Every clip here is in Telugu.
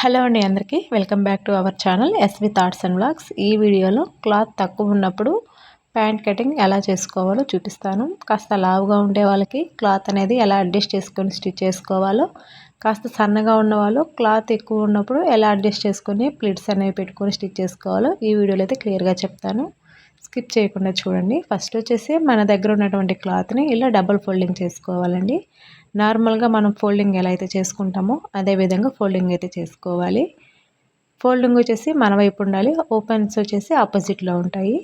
హలో అండి అందరికీ. Welcome back to our channel SV thoughts and blogs ఈ వీడియోలో క్లాత్ తక్కువ ఉన్నప్పుడు ప్యాంట్ కటింగ్ ఎలా చేసుకోవాలో చూపిస్తాను. కాస్త లావుగా ఉండే వాళ్ళకి క్లాత్ అనేది ఎలా అడ్జస్ట్ చేసుకొని స్టిచ్ చేసుకోవాలో కాస్త సన్నగా ఉన్న వాళ్ళు క్లాత్ ఎక్కువ ఉన్నప్పుడు ఎలా అడ్జస్ట్ చేసుకొని ప్లిట్స్ అనేవి పెట్టుకొని స్టిచ్ చేసుకోవాలో ఈ వీడియోలో అయితే క్లియర్గా చెప్తాను. స్కిప్ చేయకుండా చూడండి. ఫస్ట్ వచ్చేసి మన దగ్గర ఉన్నటువంటి క్లాత్ని ఇలా డబుల్ ఫోల్డింగ్ చేసుకోవాలండి. నార్మల్గా మనం ఫోల్డింగ్ ఎలా అయితే చేసుకుంటామో అదే విధంగా ఫోల్డింగ్ అయితే చేసుకోవాలి. ఫోల్డింగ్ వచ్చేసి మన వైపు ఉండాలి. ఓపెన్స్ వచ్చేసి ఆపోజిట్లో ఉంటాయి.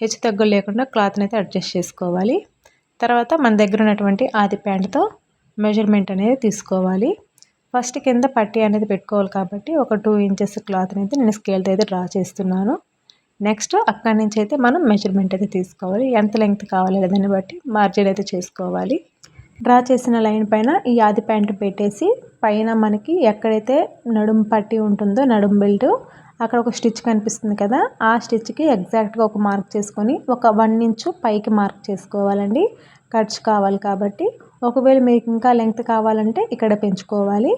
హెచ్చు తగ్గులు లేకుండా క్లాత్ని అయితే అడ్జస్ట్ చేసుకోవాలి. తర్వాత మన దగ్గర ఉన్నటువంటి ఆది ప్యాంట్తో మెజర్మెంట్ అనేది తీసుకోవాలి. ఫస్ట్ కింద పట్టి అనేది పెట్టుకోవాలి కాబట్టి ఒక టూ ఇంచెస్ క్లాత్ని అయితే నేను స్కేల్తో అయితే డ్రా చేస్తున్నాను. నెక్స్ట్ అక్కడి నుంచి అయితే మనం మెజర్మెంట్ అయితే తీసుకోవాలి. ఎంత లెంగ్త్ కావాలి దాన్ని బట్టి మార్జిన్ అయితే చేసుకోవాలి. డ్రా చేసిన లైన్ పైన ఈ ఆది ప్యాంట్ పెట్టేసి పైన మనకి ఎక్కడైతే నడుం పట్టి ఉంటుందో నడుం బెల్ట్ అక్కడ ఒక స్టిచ్ కనిపిస్తుంది కదా ఆ స్టిచ్కి ఎగ్జాక్ట్గా ఒక మార్క్ చేసుకొని ఒక వన్ ఇంచు పైకి మార్క్ చేసుకోవాలండి. కట్స్ కావాలి కాబట్టి. ఒకవేళ మీకు ఇంకా లెంగ్త్ కావాలంటే ఇక్కడ పెంచుకోవాలి.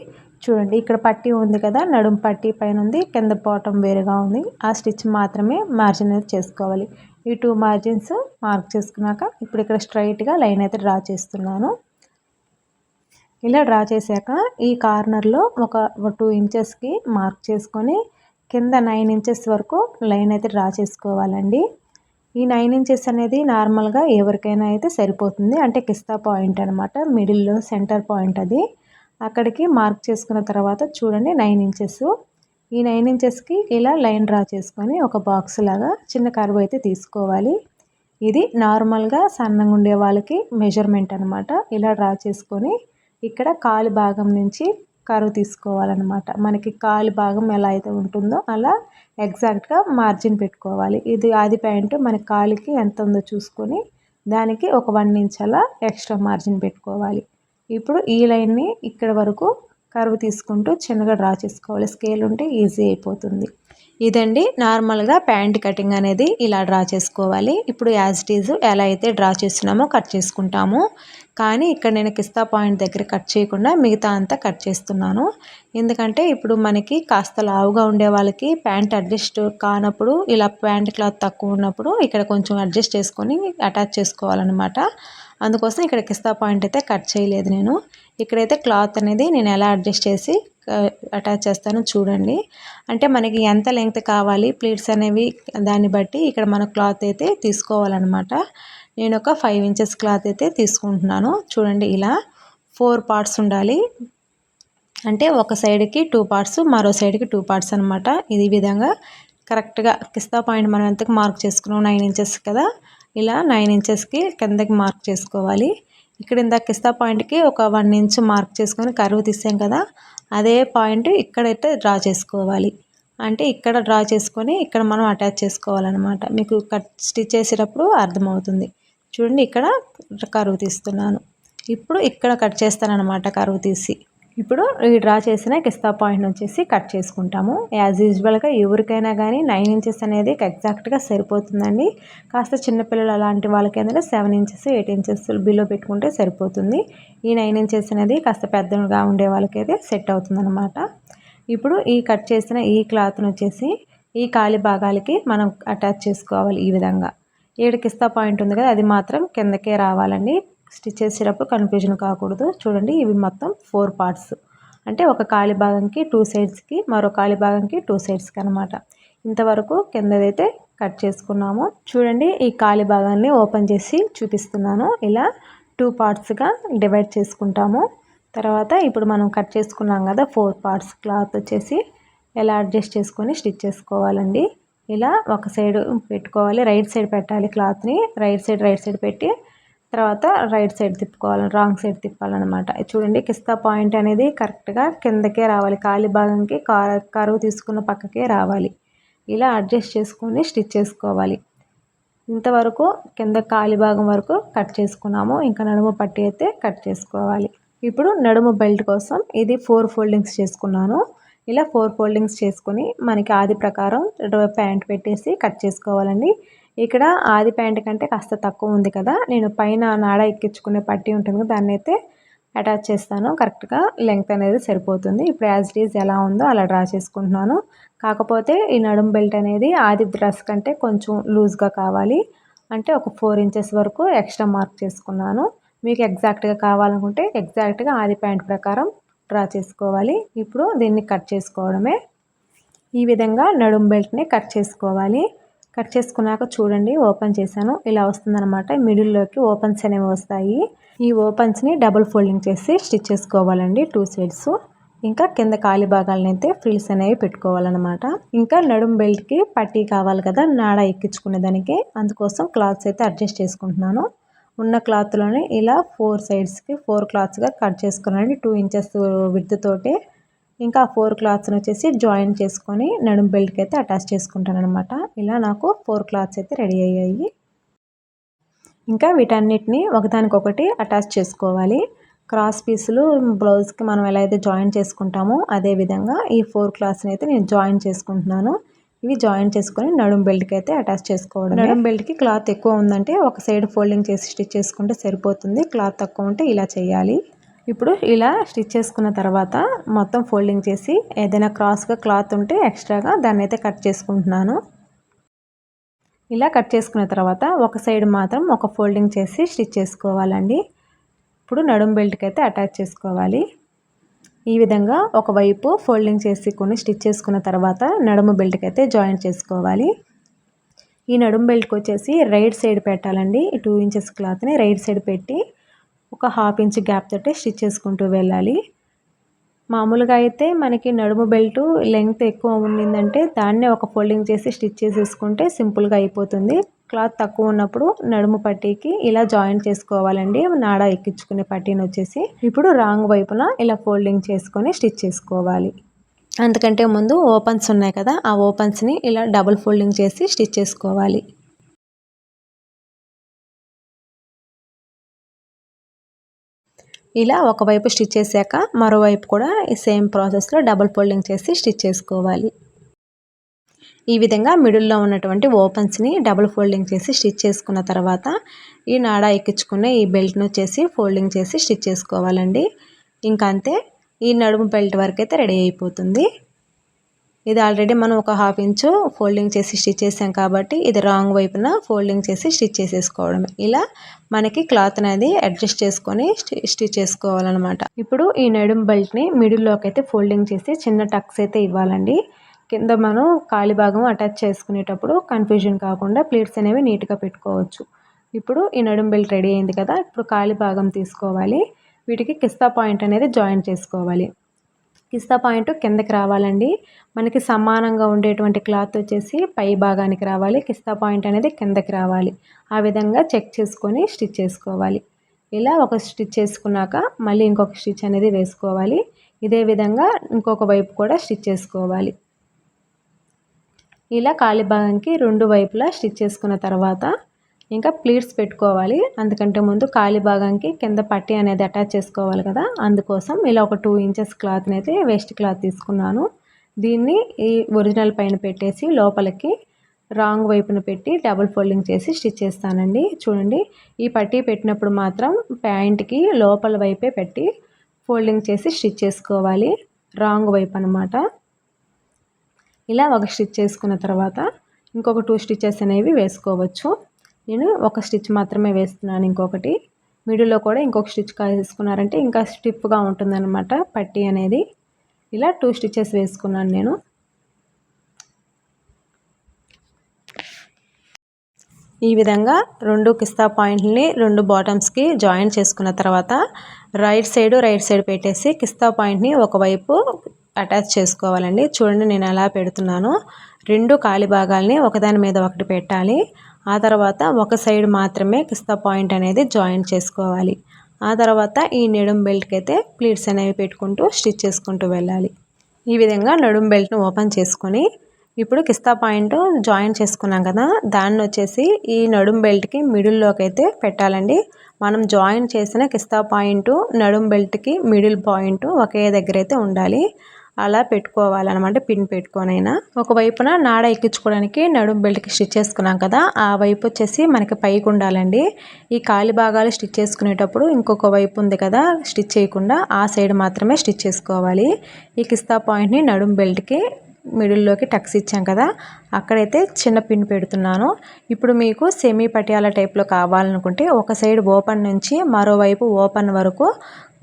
చూడండి ఇక్కడ పట్టీ ఉంది కదా నడుం పట్టీ పైన ఉంది కింద బాటం వేరుగా ఉంది. ఆ స్టిచ్ మాత్రమే మార్జిన్ అయితే చేసుకోవాలి. ఈ టూ మార్జిన్స్ మార్క్ చేసుకున్నాక ఇప్పుడు ఇక్కడ స్ట్రైట్గా లైన్ అయితే డ్రా చేస్తున్నాను. ఇలా డ్రా చేశాక ఈ కార్నర్లో ఒక టూ ఇంచెస్కి మార్క్ చేసుకొని కింద నైన్ ఇంచెస్ వరకు లైన్ అయితే డ్రా చేసుకోవాలండి. ఈ నైన్ ఇంచెస్ అనేది నార్మల్గా ఎవరికైనా అయితే సరిపోతుంది. అంటే కిస్తా పాయింట్ అనమాట మిడిల్లో సెంటర్ పాయింట్ అది. అక్కడికి మార్క్ చేసుకున్న తర్వాత చూడండి నైన్ ఇంచెస్. ఈ నైన్ ఇంచెస్కి ఇలా లైన్ డ్రా చేసుకొని ఒక బాక్స్ లాగా చిన్న కరువు అయితే తీసుకోవాలి. ఇది నార్మల్గా సన్నంగా ఉండే వాళ్ళకి మెజర్మెంట్ అనమాట ఇలా డ్రా చేసుకొని ఇక్కడ కాలు భాగం నుంచి కరువు తీసుకోవాలన్నమాట. మనకి కాలు భాగం ఎలా అయితే ఉంటుందో అలా ఎగ్జాక్ట్గా మార్జిన్ పెట్టుకోవాలి. ఇది ఆది ప్యాంటు మన కాలుకి ఎంత ఉందో చూసుకొని దానికి ఒక వన్ ఇంచ్ అలా ఎక్స్ట్రా మార్జిన్ పెట్టుకోవాలి. ఇప్పుడు ఈ లైన్ని ఇక్కడ వరకు కరువు తీసుకుంటూ చిన్నగా డ్రా చేసుకోవాలి. స్కేల్ ఉంటే ఈజీ అయిపోతుంది. ఇదండి నార్మల్గా ప్యాంట్ కటింగ్ అనేది ఇలా డ్రా చేసుకోవాలి. ఇప్పుడు యాజ్ ఇట్ ఈజ్ ఎలా అయితే డ్రా చేస్తున్నామో కట్ చేసుకుంటాము. కానీ ఇక్కడ నేను కిస్తా పాయింట్ దగ్గర కట్ చేయకుండా మిగతా అంతా కట్ చేస్తున్నాను. ఎందుకంటే ఇప్పుడు మనకి కాస్త లావుగా ఉండే వాళ్ళకి ప్యాంట్ అడ్జస్ట్ కానప్పుడు ఇలా ప్యాంట్ క్లాత్ తక్కువ ఉన్నప్పుడు ఇక్కడ కొంచెం అడ్జస్ట్ చేసుకొని అటాచ్ చేసుకోవాలన్నమాట. అందుకోసం ఇక్కడ కిస్తా పాయింట్ అయితే కట్ చేయలేదు నేను. ఇక్కడైతే క్లాత్ అనేది నేను ఎలా అడ్జస్ట్ చేసి అటాచ్ చేస్తానో. చూడండి. అంటే మనకి ఎంత లెంగ్త్ కావాలి ప్లీట్స్ అనేవి దాన్ని బట్టి ఇక్కడ మన క్లాత్ అయితే తీసుకోవాలన్నమాట. నేను ఒక ఫైవ్ ఇంచెస్ క్లాత్ అయితే తీసుకుంటున్నాను. చూడండి ఇలా ఫోర్ పార్ట్స్ ఉండాలి. అంటే ఒక సైడ్కి టూ పార్ట్స్ మరో సైడ్కి టూ పార్ట్స్ అనమాట ఇది విధంగా కరెక్ట్గా కిస్తా పాయింట్ మనం ఎంతకు మార్క్ చేసుకున్నాం? నైన్ ఇంచెస్ కదా. ఇలా నైన్ ఇంచెస్కి కిందకి మార్క్ చేసుకోవాలి. ఇక్కడ ఇందాక కిస్తా పాయింట్కి ఒక వన్ ఇంచ్ మార్క్ చేసుకొని కరువు తీసాం కదా. అదే పాయింట్ ఇక్కడైతే డ్రా చేసుకోవాలి. అంటే ఇక్కడ డ్రా చేసుకొని ఇక్కడ మనం అటాచ్ చేసుకోవాలన్నమాట. మీకు కట్ స్టిచ్ చేసేటప్పుడు అర్థమవుతుంది. చూడండి ఇక్కడ కరువు తీస్తున్నాను. ఇప్పుడు ఇక్కడ కట్ చేస్తాను అనమాట కరువు తీసి. ఇప్పుడు ఈ డ్రా చేసిన కిస్తా పాయింట్ వచ్చేసి కట్ చేసుకుంటాము. యాజ్ యూజువల్గా ఎవరికైనా కానీ నైన్ ఇంచెస్ అనేది ఎగ్జాక్ట్గా సరిపోతుందండి. కాస్త చిన్నపిల్లలు అలాంటి వాళ్ళకి ఏంటంటే seven inches eight inches below పెట్టుకుంటే సరిపోతుంది. ఈ నైన్ ఇంచెస్ అనేది కాస్త పెద్దగా ఉండే వాళ్ళకి అయితే సెట్ అవుతుందన్నమాట. ఇప్పుడు ఈ కట్ చేసిన ఈ క్లాత్ను వచ్చేసి ఈ కాలి భాగాలకి మనం అటాచ్ చేసుకోవాలి ఈ విధంగా. ఏడు కిస్తా పాయింట్ ఉంది కదా అది మాత్రం కిందకే రావాలండి. స్టిచ్ చేసేటప్పుడు కన్ఫ్యూజన్ కాకూడదు. చూడండి ఇవి మొత్తం ఫోర్ పార్ట్స్. అంటే ఒక కాలి భాగంకి టూ సైడ్స్కి మరో కాలి భాగంకి టూ సైడ్స్కి అనమాట ఇంతవరకు కిందదైతే కట్ చేసుకున్నాము. చూడండి ఈ కాలి భాగాన్ని ఓపెన్ చేసి చూపిస్తున్నాను. ఇలా టూ పార్ట్స్గా డివైడ్ చేసుకుంటాము. తర్వాత ఇప్పుడు మనం కట్ చేసుకున్నాం కదా ఫోర్ పార్ట్స్ క్లాత్ వచ్చేసి ఎలా అడ్జస్ట్ చేసుకొని స్టిచ్ చేసుకోవాలండి. ఇలా ఒక సైడ్ పెట్టుకోవాలి రైట్ సైడ్ పెట్టాలి క్లాత్ని. రైట్ సైడ్ రైట్ సైడ్ పెట్టి తర్వాత రైట్ సైడ్ తిప్పుకోవాలి రాంగ్ సైడ్ తిప్పాలన్నమాట. చూడండి కిస్తా పాయింట్ అనేది కరెక్ట్గా కిందకే రావాలి కాలి భాగంకి కరువు తీసుకున్న పక్కకే రావాలి. ఇలా అడ్జస్ట్ చేసుకొని స్టిచ్ చేసుకోవాలి. ఇంతవరకు కింద కాలి భాగం వరకు కట్ చేసుకున్నాము ఇంకా నడుము పట్టి అయితే కట్ చేసుకోవాలి. ఇప్పుడు నడుము బెల్ట్ కోసం ఇది ఫోర్ ఫోల్డింగ్స్ చేసుకున్నాను. ఇలా ఫోర్ ఫోల్డింగ్స్ చేసుకొని మనకి ఆది ప్రకారం ప్యాంట్ పెట్టేసి కట్ చేసుకోవాలండి. ఇక్కడ ఆది ప్యాంట్ కంటే కాస్త తక్కువ ఉంది కదా. నేను పైన నాడ ఎక్కించుకునే పట్టి ఉంటుంది కదా దాన్ని అయితే అటాచ్ చేస్తాను. కరెక్ట్గా లెంగ్త్ అనేది సరిపోతుంది. ఇప్పుడు యాజ్ ఇట్ ఈజ్ ఎలా ఉందో అలా డ్రా చేసుకుంటున్నాను. కాకపోతే ఈ నడుం బెల్ట్ అనేది ఆది డ్రెస్ కంటే కొంచెం లూజ్గా కావాలి. అంటే ఒక ఫోర్ ఇంచెస్ వరకు ఎక్స్ట్రా మార్క్ చేసుకున్నాను. మీకు ఎగ్జాక్ట్గా కావాలనుకుంటే ఎగ్జాక్ట్గా ఆది ప్యాంట్ ప్రకారం డ్రా చేసుకోవాలి. ఇప్పుడు దీన్ని కట్ చేసుకోవడమే. ఈ విధంగా నడుం బెల్ట్ని కట్ చేసుకోవాలి. కట్ చేసుకున్నాక చూడండి ఓపెన్ చేశాను. ఇలా వస్తుందన్నమాట. మిడిల్లోకి ఓపెన్స్ అనేవి వస్తాయి. ఈ ఓపెన్స్ని డబుల్ ఫోల్డింగ్ చేసి స్టిచ్ చేసుకోవాలండి టూ సైడ్స్. ఇంకా కింద కాలి భాగాలను అయితే ఫ్రిల్స్ అనేవి పెట్టుకోవాలన్నమాట. ఇంకా నడుం బెల్ట్కి పట్టీ కావాలి కదా నాడ ఎక్కించుకునే దానికి. అందుకోసం క్లాత్స్ అయితే అడ్జస్ట్ చేసుకుంటున్నాను. ఉన్న క్లాత్లోనే ఇలా ఫోర్ సైడ్స్కి ఫోర్ క్లాత్స్గా కట్ చేసుకున్నాను టూ ఇంచెస్ విత్ ఇంకా ఫోర్ క్లాత్స్ని వచ్చేసి జాయిన్ చేసుకొని నడుం బెల్ట్కి అయితే అటాచ్ చేసుకుంటాను అనమాట ఇలా నాకు ఫోర్ క్లాత్స్ అయితే రెడీ అయ్యాయి. ఇంకా వీటన్నిటిని ఒకదానికొకటి అటాచ్ చేసుకోవాలి. క్రాస్ పీసులు బ్లౌజ్కి మనం ఎలా అయితే జాయిన్ చేసుకుంటామో అదే విధంగా ఈ ఫోర్ క్లాత్స్ని అయితే నేను జాయిన్ చేసుకుంటున్నాను. ఇవి జాయిన్ చేసుకొని నడుం బెల్ట్కి అయితే అటాచ్ చేసుకోవడం నడుం బెల్ట్కి క్లాత్ ఎక్కువ ఉందంటే ఒక సైడ్ ఫోల్డింగ్ చేసి స్టిచ్ చేసుకుంటే సరిపోతుంది. క్లాత్ తక్కువ ఉంటే ఇలా చేయాలి. ఇప్పుడు ఇలా స్టిచ్ చేసుకున్న తర్వాత మొత్తం ఫోల్డింగ్ చేసి ఏదైనా క్రాస్గా క్లాత్ ఉంటే ఎక్స్ట్రాగా దాన్ని అయితే కట్ చేసుకుంటున్నాను. ఇలా కట్ చేసుకున్న తర్వాత ఒక సైడ్ మాత్రం ఒక ఫోల్డింగ్ చేసి స్టిచ్ చేసుకోవాలండి. ఇప్పుడు నడుం బెల్ట్కి అయితే అటాచ్ చేసుకోవాలి. ఈ విధంగా ఒకవైపు ఫోల్డింగ్ చేసి కొన్ని స్టిచ్ చేసుకున్న తర్వాత నడుము బెల్ట్కి అయితే జాయిన్ చేసుకోవాలి. ఈ నడుం బెల్ట్కి వచ్చేసి రైట్ సైడ్ పెట్టాలండి. టూ ఇంచెస్ క్లాత్ని రైట్ సైడ్ పెట్టి ఒక హాఫ్ ఇంచ్ గ్యాప్ తోటి స్టిచ్ చేసుకుంటూ వెళ్ళాలి. మామూలుగా అయితే మనకి నడుము బెల్ట్ లెంగ్త్ ఎక్కువ ఉండిందంటే దాన్నే ఒక ఫోల్డింగ్ చేసి స్టిచ్ చేసేసుకుంటే సింపుల్గా అయిపోతుంది. క్లాత్ తక్కువ ఉన్నప్పుడు నడుము పట్టీకి ఇలా జాయింట్ చేసుకోవాలండి. నాడ ఎక్కించుకునే పట్టీని వచ్చేసి ఇప్పుడు రాంగ్ వైపున ఇలా ఫోల్డింగ్ చేసుకొని స్టిచ్ చేసుకోవాలి. అంతకంటే ముందు ఓపెన్స్ ఉన్నాయి కదా ఆ ఓపెన్స్ని ఇలా డబుల్ ఫోల్డింగ్ చేసి స్టిచ్ చేసుకోవాలి. ఇలా ఒకవైపు స్టిచ్ చేశాక మరోవైపు కూడా ఈ సేమ్ ప్రాసెస్లో డబుల్ ఫోల్డింగ్ చేసి స్టిచ్ చేసుకోవాలి. ఈ విధంగా మిడిల్లో ఉన్నటువంటి ఓపెన్స్ని డబుల్ ఫోల్డింగ్ చేసి స్టిచ్ చేసుకున్న తర్వాత ఈ నాడా ఎక్కించుకునే ఈ బెల్ట్ను వచ్చేసి ఫోల్డింగ్ చేసి స్టిచ్ చేసుకోవాలండి. ఇంకా అంతే ఈ నడుము బెల్ట్ వరకు అయితే రెడీ అయిపోతుంది. ఇది ఆల్రెడీ మనం ఒక హాఫ్ ఇంచు ఫోల్డింగ్ చేసి స్టిచ్ చేసాం కాబట్టి ఇది రాంగ్ వైపున ఫోల్డింగ్ చేసి స్టిచ్ చేసేసుకోవడం ఇలా మనకి క్లాత్ అనేది అడ్జస్ట్ చేసుకొని స్టిచ్ చేసుకోవాలన్నమాట. ఇప్పుడు ఈ నడుం బెల్ట్ని మిడిల్లోకి అయితే ఫోల్డింగ్ చేసి చిన్న టక్స్ అయితే ఇవ్వాలండి. కింద మనం కాలి భాగం అటాచ్ చేసుకునేటప్పుడు కన్ఫ్యూజన్ కాకుండా ప్లేట్స్ అనేవి నీట్గా పెట్టుకోవచ్చు. ఇప్పుడు ఈ నడుం బెల్ట్ రెడీ అయింది కదా ఇప్పుడు కాలి భాగం తీసుకోవాలి. వీటికి కిస్తా పాయింట్ అనేది జాయిన్ చేసుకోవాలి. కిస్తా పాయింట్ కిందకి రావాలండి. మనకి సమానంగా ఉండేటువంటి క్లాత్ వచ్చేసి పై భాగానికి రావాలి. కిస్తా పాయింట్ అనేది కిందకి రావాలి. ఆ విధంగా చెక్ చేసుకొని స్టిచ్ చేసుకోవాలి. ఇలా ఒక స్టిచ్ చేసుకున్నాక మళ్ళీ ఇంకొక స్టిచ్ అనేది వేసుకోవాలి. ఇదే విధంగా ఇంకొక వైపు కూడా స్టిచ్ చేసుకోవాలి. ఇలా కాలి భాగానికి రెండు వైపులా స్టిచ్ చేసుకున్న తర్వాత ఇంకా ప్లీట్స్ పెట్టుకోవాలి. అందుకంటే ముందు కాలి భాగానికి కింద పట్టి అనేది అటాచ్ చేసుకోవాలి కదా. అందుకోసం ఇలా ఒక టూ ఇంచెస్ క్లాత్ని అయితే వేస్ట్ క్లాత్ తీసుకున్నాను. దీన్ని ఈ ఒరిజినల్ పైన పెట్టేసి లోపలికి రాంగ్ వైపున పెట్టి డబుల్ ఫోల్డింగ్ చేసి స్టిచ్ చేస్తానండి. చూడండి ఈ పట్టీ పెట్టినప్పుడు మాత్రం ప్యాంట్కి లోపల వైపే పెట్టి ఫోల్డింగ్ చేసి స్టిచ్ చేసుకోవాలి. రాంగ్ వైపు అనమాట ఇలా ఒక స్టిచ్ చేసుకున్న తర్వాత ఇంకొక టూ స్టిచెస్ అనేవి వేసుకోవచ్చు. నేను ఒక స్టిచ్ మాత్రమే వేస్తున్నాను ఇంకొకటి. మిడిల్లో కూడా ఇంకొక స్టిచ్ వేసుకున్నారంటే ఇంకా స్టిఫ్గా ఉంటుందన్నమాట పట్టీ అనేది. ఇలా టూ స్టిచెస్ వేసుకున్నాను నేను. ఈ విధంగా రెండు కిస్తా పాయింట్ని రెండు బాటమ్స్కి జాయిన్ చేసుకున్న తర్వాత రైట్ సైడ్ రైట్ సైడ్ పెట్టేసి కిస్తా పాయింట్ని ఒకవైపు అటాచ్ చేసుకోవాలండి. చూడండి నేను ఎలా పెడుతున్నాను. రెండు కాలి భాగాల్ని ఒకదాని మీద ఒకటి పెట్టాలి. ఆ తర్వాత ఒక సైడ్ మాత్రమే కిస్తా పాయింట్ అనేది జాయిన్ చేసుకోవాలి. ఆ తర్వాత ఈ నడుం బెల్ట్కి అయితే ప్లీట్స్ అనేవి పెట్టుకుంటూ స్టిచ్ చేసుకుంటూ వెళ్ళాలి. ఈ విధంగా నడుం బెల్ట్ను ఓపెన్ చేసుకొని ఇప్పుడు కిస్తా పాయింట్ జాయిన్ చేసుకున్నాం కదా దాన్ని వచ్చేసి ఈ నడుం బెల్ట్కి మిడిల్లోకి అయితే పెట్టాలండి. మనం జాయిన్ చేసిన కిస్తా పాయింట్ నడుం బెల్ట్కి మిడిల్ పాయింట్ ఒకే దగ్గర అయితే ఉండాలి. అలా పెట్టుకోవాలన్నమాట పిన్ పెట్టుకొనైనా. ఒకవైపున నాడ ఎక్కించుకోవడానికి నడుం బెల్ట్కి స్టిచ్ చేసుకున్నాం కదా ఆ వైపు వచ్చేసి మనకి పైకి ఉండాలండి. ఈ కాలి భాగాలు స్టిచ్ చేసుకునేటప్పుడు ఇంకొక వైపు ఉంది కదా స్టిచ్ చేయకుండా ఆ సైడ్ మాత్రమే స్టిచ్ చేసుకోవాలి. ఈ కిస్తా పాయింట్ని నడుం బెల్ట్కి మిడిల్లోకి టక్స్ ఇచ్చాం కదా అక్కడైతే చిన్న పిన్ పెడుతున్నాను. ఇప్పుడు మీకు సెమీ పటియాల టైప్లో కావాలనుకుంటే ఒక సైడ్ ఓపెన్ నుంచి మరోవైపు ఓపెన్ వరకు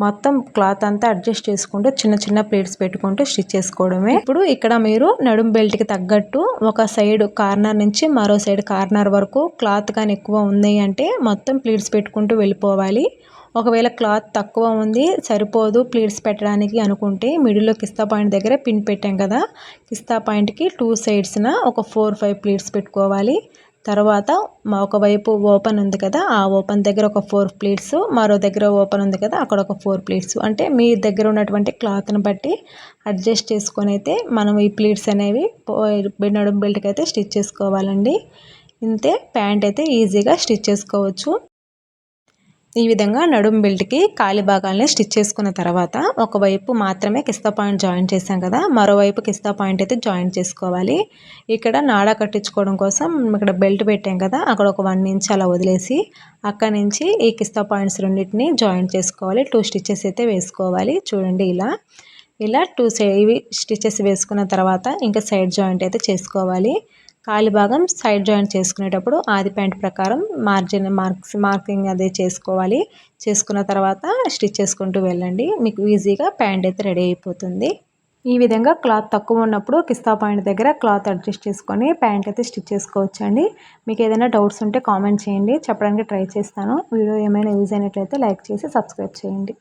మొత్తం క్లాత్ అంతా అడ్జస్ట్ చేసుకుంటూ చిన్న చిన్న ప్లేట్స్ పెట్టుకుంటూ స్టిచ్ చేసుకోవడమే. ఇప్పుడు ఇక్కడ మీరు నడుం బెల్ట్కి తగ్గట్టు ఒక సైడ్ కార్నర్ నుంచి మరో సైడ్ కార్నర్ వరకు క్లాత్ కానీ ఎక్కువ ఉంది అంటే మొత్తం ప్లేట్స్ పెట్టుకుంటూ వెళ్ళిపోవాలి. ఒకవేళ క్లాత్ తక్కువ ఉంది సరిపోదు ప్లీట్స్ పెట్టడానికి అనుకుంటే మిడిల్లో కిస్తా పాయింట్ దగ్గర పిన్ పెట్టాం కదా. కిస్తా పాయింట్కి టూ సైడ్స్న ఒక ఫోర్ ఫైవ్ ప్లీట్స్ పెట్టుకోవాలి. తర్వాత ఒకవైపు ఓపెన్ ఉంది కదా ఆ ఓపెన్ దగ్గర ఒక ఫోర్ ప్లేట్స్ మరో దగ్గర ఓపెన్ ఉంది కదా అక్కడ ఒక ఫోర్ ప్లేట్స్. అంటే మీ దగ్గర ఉన్నటువంటి క్లాత్ని బట్టి అడ్జస్ట్ చేసుకొని అయితే మనం ఈ ప్లేట్స్ అనేవి నడుం బెల్ట్కి అయితే స్టిచ్ చేసుకోవాలండి. ఇంతే ప్యాంట్ అయితే ఈజీగా స్టిచ్ చేసుకోవచ్చు. ఈ విధంగా నడుం బెల్ట్కి కాలి భాగాల్ని స్టిచ్ చేసుకున్న తర్వాత ఒకవైపు మాత్రమే కిస్తా పాయింట్ జాయిన్ చేసాం కదా మరోవైపు కిస్తా పాయింట్ అయితే జాయిన్ చేసుకోవాలి. ఇక్కడ నాడ కట్టించుకోవడం కోసం ఇక్కడ బెల్ట్ పెట్టాం కదా అక్కడ ఒక వన్ ఇంచ్ అలా వదిలేసి అక్కడ నుంచి ఈ కిస్తా పాయింట్స్ రెండింటిని జాయిన్ చేసుకోవాలి. టూ స్టిచ్చెస్ అయితే వేసుకోవాలి. చూడండి ఇలా ఇలా టూ ఇవి స్టిచ్చెస్ వేసుకున్న తర్వాత ఇంకా సైడ్ జాయింట్ అయితే చేసుకోవాలి. కాలి భాగం సైడ్ జాయింట్ చేసుకునేటప్పుడు ఆది ప్యాంట్ ప్రకారం మార్జిన్ మార్క్స్ మార్కింగ్ అదే చేసుకోవాలి. చేసుకున్న తర్వాత స్టిచ్ చేసుకుంటూ వెళ్ళండి. మీకు ఈజీగా ప్యాంట్ అయితే రెడీ అయిపోతుంది. ఈ విధంగా క్లాత్ తక్కువ ఉన్నప్పుడు కిస్తా పాయింట్ దగ్గర క్లాత్ అడ్జస్ట్ చేసుకొని ప్యాంట్ అయితే స్టిచ్ చేసుకోవచ్చండి. మీకు ఏదైనా డౌట్స్ ఉంటే కామెంట్ చేయండి. చెప్పడానికి ట్రై చేస్తాను. వీడియో ఏమైనా యూజ్ అయినట్లయితే లైక్ చేసి సబ్స్క్రైబ్ చేయండి.